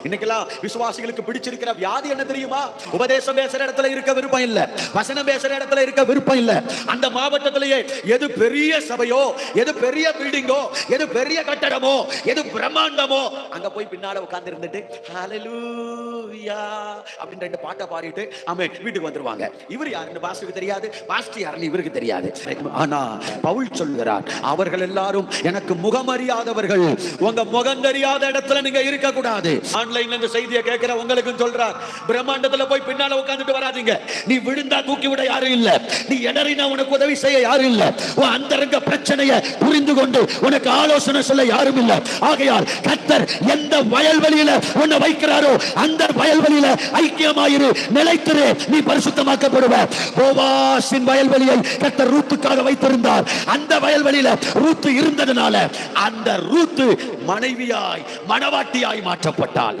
இன்னைக்கெல்லாம் விசுவாசிகளுக்கு பிடிச்சிருக்கிற வியாதி என்ன தெரியுமா? உபதேசம் பேசுற இடத்துல இருக்க விருப்பம் இல்ல. வசனம் பேசுற இடத்துல இருக்க விருப்பம் இல்ல. அந்த மாவட்டத்திலேயே எது பெரிய சபையோ எது பெரிய பில்டிங்கோ எது பெரிய கட்டடமோ எது பிரம்மாண்டமோ அங்க போய் பின்னால உட்கார்ந்து இருந்துட்டு ஹalleluya அப்படின்னு ரெண்டு பாட்டை பாடிட்டு ஆமென் வீட்டுக்கு வந்துருவாங்க. இவர் யாருன்னு பாஸ்டருக்கு தெரியாது பாஸ்டர் யாருன்னு இவருக்கு தெரியாது. ஆனா பவுல் சொல்கிறார் அவர்கள் எல்லாரும் எனக்கு முகமறியாதவர்கள். உங்க முகம் தெரியாத இடத்துல நீங்க இருக்க கூடாது ஆன்லைன்ல இந்த செய்தியை கேட்கிற உங்களுக்கும் சொல்றார் பிரம்மாண்டத்துல போய் பின்னால உட்காந்துட்டு வராதீங்க. நீ விழுந்தா தூக்கி விட யாரும் இல்ல. நீ இடறினா உனக்கு உதவி செய்ய யாரும் இல்ல. உன் அந்தரங்க பிரச்சனையை புரிந்து கொண்டு உனக்கு ஆலோசனை சொல்ல யாரும் இல்ல. ஆகையால் கத்தர் எந்த வயல்வெளியில உன்னை வைக்கிறாரோ அந்த வயல்வெளியில ஐக்கியமாயிரு நிலைத்திரு நீ பரிசுத்தமாக்கப்படுவ. போவாசின் வயல்வெளியை கத்தர் ரூத்துக்காக வைத்திருந்தார். அந்த வயல்வெளியில ரூத்து இருந்ததுனால அந்த ரூத்து மனைவியாய் மனவாட்டியாய் மாற்றப்பட்டாள்